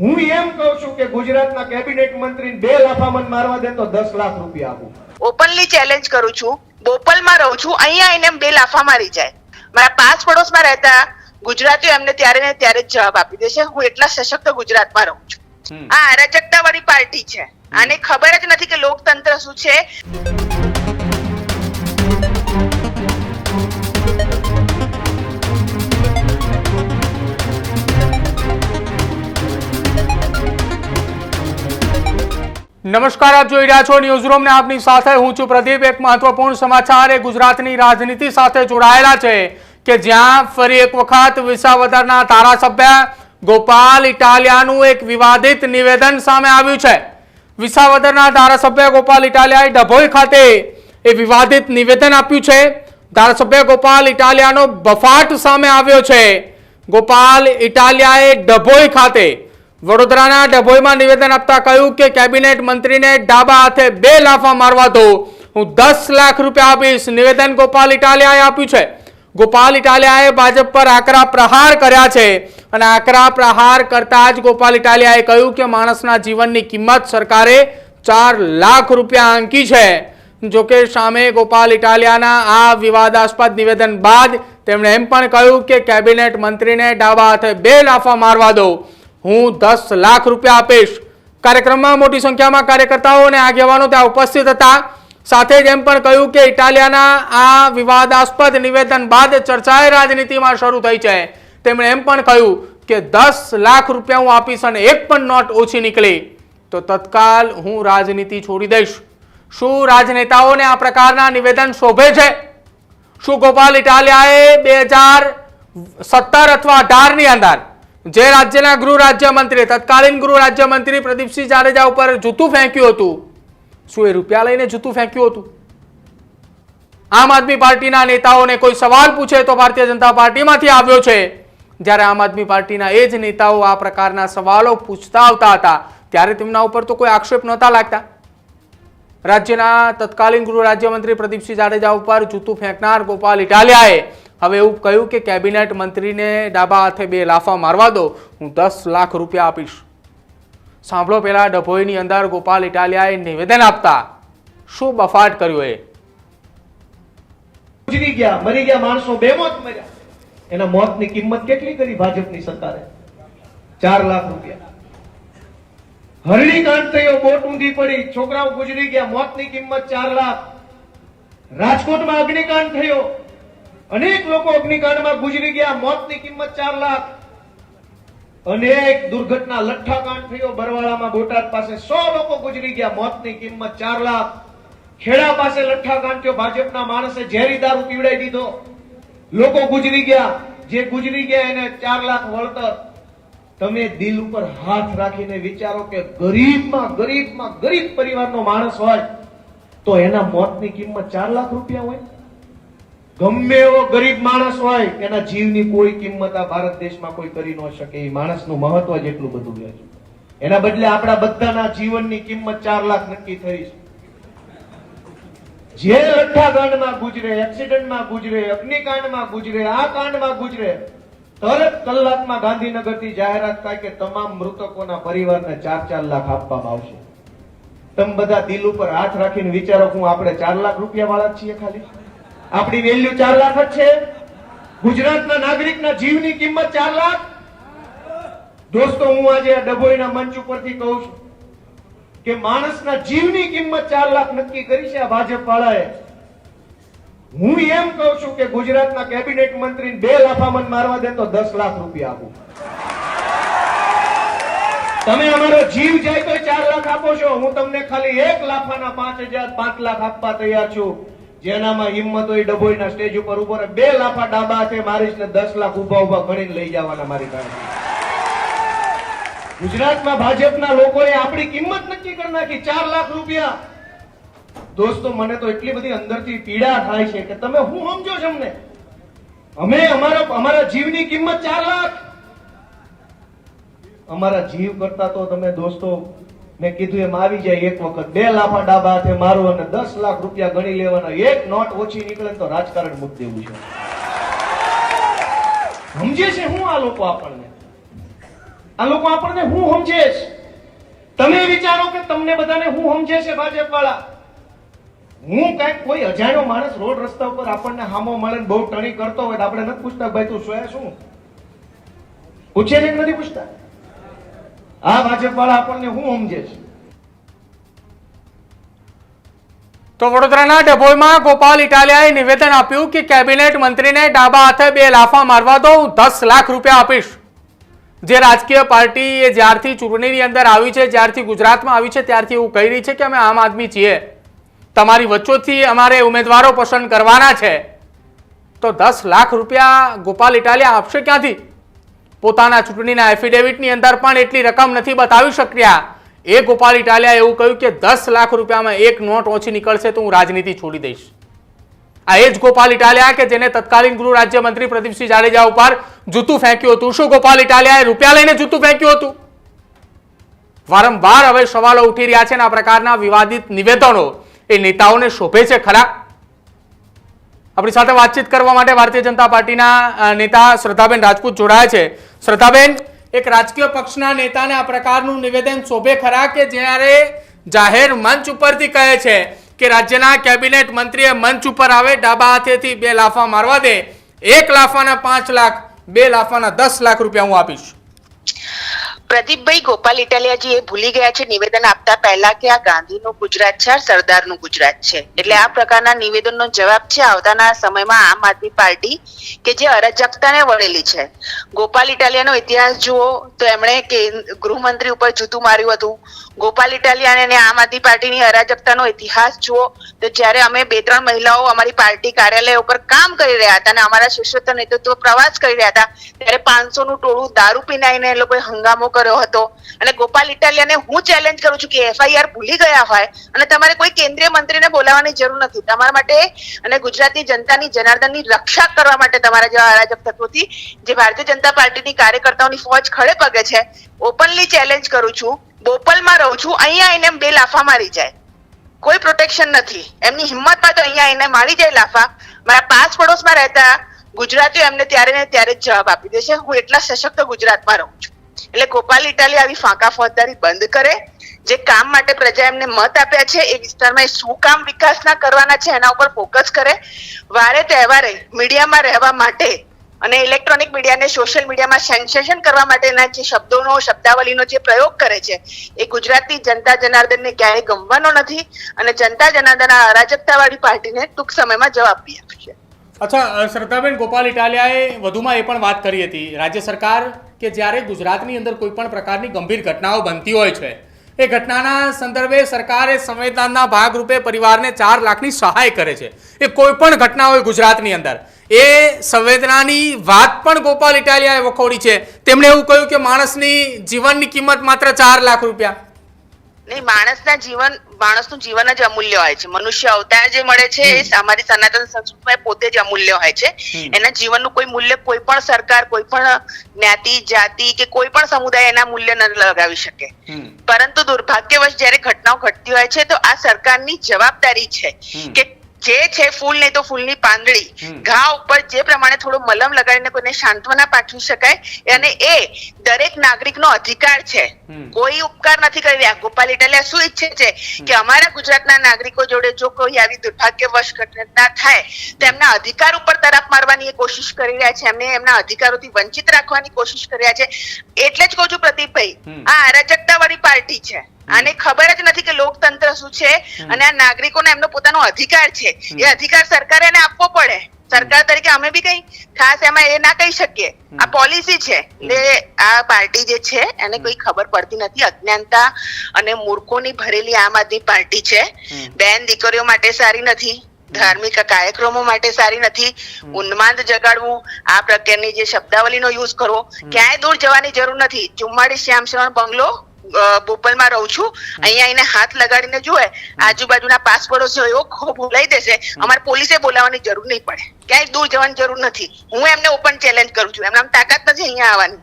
હું એમ કહું છું કે ગુજરાતના કેબિનેટ મંત્રી બે લાફા મન મારવા દે તો દસ લાખ રૂપિયા આપું. ઓપનલી ચેલેન્જ કરું છું. બોપલમાં રહું છું અહીંયા આવીને એમ બે લાફા મારી જાય. મારા પાંચ પડોશમાં રહેતા ગુજરાતીઓ એમને ત્યારે ને ત્યારે જ જવાબ આપી દેશે. હું એટલા સશક્ત ગુજરાતમાં રહું છું. આ અરાજકતા વાળી પાર્ટી છે. આને ખબર જ નથી કે લોકતંત્ર શું છે. નમસ્કાર, આપ જોઈ રહ્યા છો ન્યૂઝ રૂમ ને આપની સાથે હું છું પ્રદીપ. એક મહત્વપૂર્ણ સમાચાર, એ ગુજરાતની રાજનીતિ સાથે જોડાયેલા છે કે જ્યાં ફરી એક વખત વિસાવદરના ધારાસભ્ય ગોપાલ ઇટાલિયાનું એક વિવાદિત નિવેદન સામે આવ્યું છે. વિસાવદરના ધારાસભ્ય ગોપાલ ઇટાલિયાએ ડભોઈ ખાતે એ વિવાદિત નિવેદન આપ્યું છે. ધારાસભ્ય ગોપાલ ઇટાલિયાનો બફાટ સામે આવ્યો છે. ગોપાલ ઇટાલિયાએ ડભોઈ ખાતે વડોદરાના ડભોઈમાં નિવેદન આપતા કહ્યું કે કેબિનેટ મંત્રીને ડાબા હાથે બે લાફા મારવા દો. હું દસ લાખ રૂપિયા આપીશ. નિવેદન ગોપાલ ઇટાલિયાએ આપ્યું છે. ગોપાલ ઇટાલિયાએ ભાજપ પર આકરા પ્રહાર કર્યા છે. અને આકરા પ્રહાર કરતા જ ગોપાલ ઇટાલિયાએ કહ્યું કે માણસના જીવનની કિંમત સરકારે ચાર લાખ રૂપિયા આંકી છે. જોકે સામે ગોપાલ ઇટાલિયાના આ વિવાદાસ્પદ નિવેદન બાદ તેમણે એમ પણ કહ્યું કે કેબિનેટ મંત્રીને ડાબા હાથે બે લાફા મારવા દો. હું દસ લાખ રૂપિયા આપીશ. કાર્યક્રમમાં મોટી સંખ્યામાં કાર્યકર્તાઓ અને આગેવાનો ત્યાં ઉપસ્થિત હતા. સાથે જ એમ પણ કહ્યું કે ઇટાલિયાના આ વિવાદાસ્પદ નિવેદન બાદ ચર્ચાએ રાજનીતિમાં શરૂ થઈ છે. તેમણે એમ પણ કહ્યું કે દસ લાખ રૂપિયા હું આપીશ અને એક પણ નોટ ઓછી નીકળી. તો તત્કાલ હું રાજનીતિ છોડી દઈશ. શું રાજનેતાઓને આ પ્રકારના નિવેદન શોભે છે? શું ગોપાલ ઇટાલિયાએ બે હજાર સત્તર અથવા અઢારની અંદર જે રાજ્યના ગૃહ રાજ્યમંત્રી, તત્કાલીન ગૃહ રાજ્યમંત્રી પ્રદીપસિંહ જાડેજા ઉપર જૂતું ફેંક્યું હતું. શું એ રૂપિયા લઈને જૂતું ફેંક્યું હતું? આમ આદમી પાર્ટીના નેતાઓને કોઈ સવાલ પૂછે તો ભારતીય જનતા પાર્ટીમાંથી આવ્યો છે. જ્યારે આમ આદમી પાર્ટીના એ જ નેતાઓ આ પ્રકારના સવાલો પૂછતા આવતા હતા, ત્યારે તેમના ઉપર તો કોઈ આક્ષેપ નહોતા લાગતા. રાજ્યના તત્કાલીન ગૃહ રાજ્યમંત્રી પ્રદીપસિંહ જાડેજા ઉપર જૂતું ફેંકનાર ગોપાલ ઇટાલિયાએ હવે એવું કહ્યું કે કેબિનેટ મંત્રીને ડાબા હાથે બે લાફા મારવા દો, હું દસ લાખ રૂપિયા આપીશ. સાંભળો પેલા ડભોઈની અંદર ગોપાલ ઇટાલિયાએ નિવેદન આપતા. શું બફાટ કર્યો એ? કિંમત કેટલી કરી ભાજપની સરકારે? ચાર લાખ રૂપિયા. થયો બોટ ઊંધી પડી, છોકરાઓ ગુજરી ગયા કિંમત ચાર લાખ. રાજકોટમાં અગ્નિકાંડ થયો. અનેક લોકો અગ્નિકાંડમાં ગુજરી ગયા. મોતની કિંમત ચાર લાખ. અનેક દુર્ઘટના લઠ્ઠાકાંડ થયો બરવાળામાં બોટાદ પાસે સો લોકો ગુજરી ગયા. મોતની કિંમત ચાર લાખ. ખેડા પાસે લઠ્ઠાકાંડ થયો ભાજપના માણસે ઝેરી દારૂ પીવડાવી દીધો. લોકો ગુજરી ગયા. જે ગુજરી ગયા એને ચાર લાખ વળતર. તમે દિલ ઉપર હાથ રાખીને વિચારો કે ગરીબમાં ગરીબમાં ગરીબ પરિવારનો માણસ હોય, તો એના મોતની કિંમત ચાર લાખ રૂપિયા હોય. ગમે એવો ગરીબ માણસ હોય એના જીવની કોઈ કિંમત આ ભારત દેશમાં કોઈ કરી ન શકે, એ માણસનું મહત્વ જેટલું બધું રહે છે. એના બદલે આપણા બધાના જીવનની કિંમત ચાર લાખ નક્કી થઈ છે. જે રઠ્ઠાકાંડમાં ગુજરે, એક્સિડન્ટમાં ગુજરે, અગ્નિકાંડમાં ગુજરે, આ કાંડમાં ગુજરે, તરત કલાકમાં ગાંધીનગરથી જાહેરાત થાય કે તમામ મૃતકોના પરિવારને ચાર ચાર લાખ આપવામાં આવશે. તમે બધા દિલ ઉપર હાથ રાખીને વિચારો હું આપણે ચાર લાખ રૂપિયા વાળા છીએ ખાલી. આપણી વેલ્યુ ચાર લાખ જ છે. ગુજરાતના નાગરિકના જીવની કિંમત ચાર લાખ. દોસ્તો, હું આજે ડભોઈના મંચ ઉપરથી કહું છું કે માણસના જીવની કિંમત ચાર લાખ નક્કી કરી છે આ ભાજપ વાળાએ હું એમ કહું છું કે ગુજરાતના કેબિનેટ મંત્રી બે લાફામન મારવા દે તો દસ લાખ રૂપિયા આપું. તમે અમારો જીવ જાય તો ચાર લાખ આપો છો. હું તમને ખાલી એક લાફાના પાંચ હજાર, પાંચ લાખ આપવા તૈયાર છું. જેનામાં હિંમત હોય ડભોઈના સ્ટેજ ઉપર ઊભો બે લાફા ડાબા છે મારીશ ને દસ લાખ ઊભા ઊભા ગણીને લઈ જવાના મારી પાસે. ગુજરાતમાં ભાજપના લોકોએ આપણી કિંમત નક્કી કરી નાખી, ચાર લાખ રૂપિયા. દોસ્તો, મને તો એટલી બધી અંદરથી પીડા થાય છે કે તમે હું સમજો છો અમને? અમે અમારા અમારા જીવની કિંમત ચાર લાખ. અમારા જીવ કરતા તો તમે દોસ્તો મેં કીધું, એમ આવી જાય એક વખત. બે લાફા ડાબા હાથે મારું અને દસ લાખ રૂપિયા ગણી લેવાના. એક નોટ ઓછી નીકળે તો રાજકારણ મૂકી દેવું છે. સમજે છે હું આ લોકો આપણને? આ લોકો આપણને હું સમજે છે? તમે વિચારો કે તમને બધાને હું સમજે છે ભાજપ વાળા હું કંઈક કોઈ અજાણ્યો માણસ રોડ રસ્તા ઉપર આપણને હામો મળે બહુ ટણી કરતો હોય આપણે નથી પૂછતા ભાઈ તું સોયા શું? પૂછે નથી પૂછતા? આ ભાજપ વાળા આપણને શું સમજે છે? તો વડોદરાના ડભોઈમાં ગોપાલ ઇટાલિયાએ નિવેદન આપ્યું કે કેબિનેટ મંત્રીને ડાબા હાથે બે લાફા મારવા દો હું દસ લાખ રૂપિયા આપીશ. જે રાજકીય પાર્ટી એ જ્યારથી ચૂંટણીની અંદર આવી છે, જ્યારથી ગુજરાતમાં આવી છે, ત્યારથી એવું કહી રહી છે કે અમે આમ આદમી છીએ. તમારી વચ્ચોથી અમારે ઉમેદવારો પસંદ કરવાના છે. તો દસ લાખ રૂપિયા ગોપાલ ઇટાલિયા આપશે ક્યાંથી? પોતાના ચૂંટણીના એફિડેવિટની અંદર પણ એટલી રકમ નથી બતાવી શક્યા. એ ગોપાલ ઇટાલિયાએ એવું કહ્યું કે દસ લાખ રૂપિયામાં એક નોટ ઓછી નીકળશે તો હું રાજનીતિ છોડી દઈશ. આ એ જ ગોપાલ ઇટાલિયા કે જેને તત્કાલીન ગૃહ રાજ્યમંત્રી પ્રદીપસિંહ જાડેજા ઉપર જૂતું ફેંક્યું હતું. શું ગોપાલ ઇટાલિયાએ રૂપિયા લઈને જૂતું ફેંક્યું હતું? વારંવાર હવે સવાલો ઉઠી રહ્યા છે અને આ પ્રકારના વિવાદિત નિવેદનો એ નેતાઓને શોભે છે ખરા? આપણી સાથે વાતચીત કરવા માટે ભારતીય જનતા પાર્ટીના નેતા શ્રદ્ધાબેન રાજપૂત જોડાયા છે. શ્રદ્ધાબેન, એક રાજકીય પક્ષના નેતાને આ પ્રકારનું નિવેદન શોભે ખરા કે જ્યારે જાહેર મંચ ઉપરથી કહે છે કે રાજ્યના કેબિનેટ મંત્રીએ મંચ ઉપર આવે, ડાબા હાથેથી બે લાફા મારવા દે, એક લાફાના પાંચ લાખ, બે લાફાના દસ લાખ રૂપિયા હું આપીશ. પ્રદીપભાઈ ગોપાલ ઇટાલિયાજી એ ભૂલી ગયા છે નિવેદન આપતા પહેલા કે આ ગાંધીનું ગુજરાત છે, આ સરદારનું ગુજરાત છે. એટલે આ પ્રકારના નિવેદનનો જવાબ છે આવતાના સમયમાં આમ આદમી પાર્ટી કે જે અરાજકતાને વળેલી છે. ગોપાલ ઇટાલિયાનો ઇતિહાસ જુઓ તો એમણે ગૃહમંત્રી ઉપર જૂતું માર્યું હતું. ગોપાલ ઇટાલિયા અને આમ આદમી પાર્ટીની અરાજકતાનો ઇતિહાસ જુઓ તો જ્યારે અમે બે ત્રણ મહિલાઓ અમારી પાર્ટી કાર્યાલય ઉપર કામ કરી રહ્યા હતા અને અમારા શિષ્યત્વ નેતૃત્વ પ્રવાસ કરી રહ્યા હતા, ત્યારે પાંચસો નું ટોળું દારૂ પીનાઈને એ લોકોએ હંગામો કર્યો. હતો. અને ગોપાલ ઇટાલિયાને હું ચેલેન્જ કરું છું કે એફઆઈઆર ભૂલી ગયા હોય અને તમારે કોઈ કેન્દ્રીય મંત્રીને બોલાવવાની જરૂર નથી. તમારા માટે અને ગુજરાતની જનતાની, જનાર્દનની રક્ષા કરવા માટે તમારા જેવા અરાજક તત્વોથી જે ભારતીય જનતા પાર્ટીની કાર્યકર્તાઓની ફોજ ખડે પગે છે ઓપનલી ચેલેન્જ કરું છું. બોપલમાં રહું છું, અહીંયા એને બે લાફા મારી જાય. કોઈ પ્રોટેક્શન નથી. એમની હિંમત તો અહીંયા એને મારી જાય લાફા. મારા પાસ પડોશમાં રહેતા ગુજરાતીઓ એમને ત્યારે ને ત્યારે જ જવાબ આપી દેશે. હું એટલા સશક્ત ગુજરાતમાં રહું છું. એટલે ગોપાલ ઇટાલી આવી ફાંકા ફોજદારી બંધ કરે. જે કામ માટે પ્રજા એમને મત આપ્યા છે, એ વિસ્તારમાં શું કામ વિકાસના કરવાના છે, એના ઉપર ફોકસ કરે. વારે તહેવારે મીડિયામાં રહેવા માટે અને ઇલેક્ટ્રોનિક મીડિયાને સોશિયલ મીડિયામાં સેન્સેશન કરવા માટેના જે શબ્દોનો, શબ્દાવલીનો જે પ્રયોગ કરે છે, એ ગુજરાતની જનતા જનાર્દનને ક્યારેય ગમવાનો નથી અને જનતા જનાર્દન આ અરાજકતાવાળી પાર્ટીને ટૂંક સમયમાં જવાબ આપી આપશે. અચ્છા શ્રદ્ધાબેન ગોપાલ ઇટાલિયાએ વધુમાં એ પણ વાત કરી હતી. રાજ્ય સરકાર કે જ્યારે ગુજરાતની અંદર કોઈ પણ પ્રકારની ગંભીર ઘટનાઓ બનતી હોય છે, એ ઘટનાના સંદર્ભે સરકારે સંવેદનાના ભાગરૂપે પરિવારને ચાર લાખની સહાય કરે છે. એ કોઈ પણ ઘટના હોય ગુજરાતની અંદર. એ સંવેદનાની વાત પણ ગોપાલ ઇટાલિયાએ વખોડી છે. તેમણે એવું કહ્યું કે માણસની જીવનની કિંમત માત્ર ચાર લાખ રૂપિયા. નહીં માણસના જીવન માણસનું જીવન જ અમૂલ્ય હોય છે. મનુષ્ય અવતાર જે મળે છે એ અમારી સનાતન સંસ્કૃતિમાં પોતે જ અમૂલ્ય હોય છે. એના જીવનનું કોઈ મૂલ્ય કોઈ પણ સરકાર કોઈ પણ જ્ઞાતિ જાતિ કે કોઈ પણ સમુદાય એના મૂલ્ય ન લગાવી શકે. પરંતુ દુર્ભાગ્યવશ જ્યારે ઘટનાઓ ઘટતી હોય છે તો આ સરકારની જવાબદારી છે કે જે છે ફૂલ નહીં તો ફૂલની પાંદડી. ઘા ઉપર જે પ્રમાણે થોડું મલમ લગાડીને કોઈને સાંત્વના પાઠવી શકાય અને એ દરેક નાગરિકનો અધિકાર છે. કોઈ ઉપકાર નથી કરી રહ્યા ગોપાલ ઇટાલિયા શું ઈચ્છે છે? કે અમારા ગુજરાતના નાગરિકો જોડે જો કોઈ આવી દુર્ભાગ્યવશ ઘટના થાય તો એમના અધિકાર ઉપર તરફ મારવાની એ કોશિશ કરી રહ્યા છે. એમને એમના અધિકારોથી વંચિત રાખવાની કોશિશ કરી રહ્યા છે. એટલે જ કહું છું પ્રદીપભાઈ આ અરાજકતા વાળી પાર્ટી છે. આને ખબર જ નથી કે લોકતંત્ર શું છે અને આ નાગરિકોને એમનો પોતાનો અધિકાર છે. એ અધિકાર સરકારે એને આપવો પડે. સરકાર તરીકે અમે બી કઈ ખાસ એમાં એ ના કહી શકીએ. આ પોલિસી છે. એટલે આ પાર્ટી જે છે એને કોઈ ખબર પડતી નથી. અજ્ઞાનતા અને મૂર્ખોની ભરેલી આમ આદમી પાર્ટી છે. બેન દીકરીઓ માટે સારી નથી. ધાર્મિક કાર્યક્રમો માટે સારી નથી. ઉન્માદ જગાડવું. આ પ્રકારની જે શબ્દાવલીનો યુઝ કરવો. ક્યાંય દૂર જવાની જરૂર નથી. ચુમ્માળીસ શ્યામ બંગલો બોપલમાં રહું છું. અહીંયા એને હાથ લગાડીને જુએ, આજુબાજુના પાસ પડોશીઓ એવો ખો બોલાઈ દેશે, અમારે પોલીસે બોલાવવાની જરૂર નહીં પડે. ક્યાંય દૂર જવાની જરૂર નથી. હું એમને ઓપન ચેલેન્જ કરું છું. એમના તાકાત નથી અહીંયા આવવાની.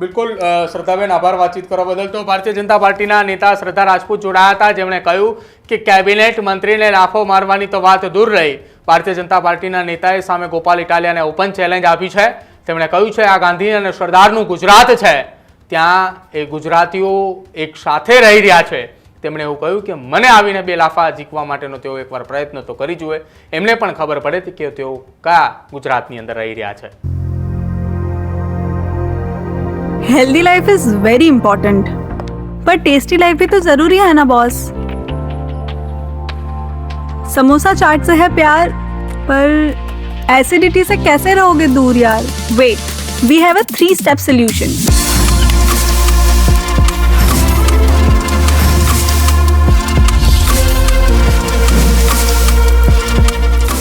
બિલકુલ શ્રદ્ધાબેન, આભાર વાતચીત કરવા બદલ. તો ભારતીય જનતા પાર્ટીના નેતા શ્રદ્ધા રાજપૂત જોડાયા હતા. જેમણે કહ્યું કે કેબિનેટ મંત્રીને લાફો મારવાની તો વાત દૂર રહી. ભારતીય જનતા પાર્ટીના નેતાએ સામે ગોપાલ ઇટાલિયાને ઓપન ચેલેન્જ આપી છે. તેમણે કહ્યું છે, આ ગાંધી અને સરદારનું ગુજરાત છે. ત્યાં એ ગુજરાતીઓ એક સાથે રહી રહ્યા છે તેમણે એવું કહ્યું કે મને આવીને બે લાફા ઝીકવા માટેનો તેઓ એકવાર પ્રયત્ન તો કરી જુએ એમને પણ ખબર પડે કે તેઓ કયા ગુજરાતની અંદર રહી રહ્યા છે healthy life is very important पर टेस्टी लाइफ भी तो जरूरी है ना बॉस समोसा चाट से है प्यार पर एसिडिटी से कैसे रहोगे दूर यार wait we have a three step solution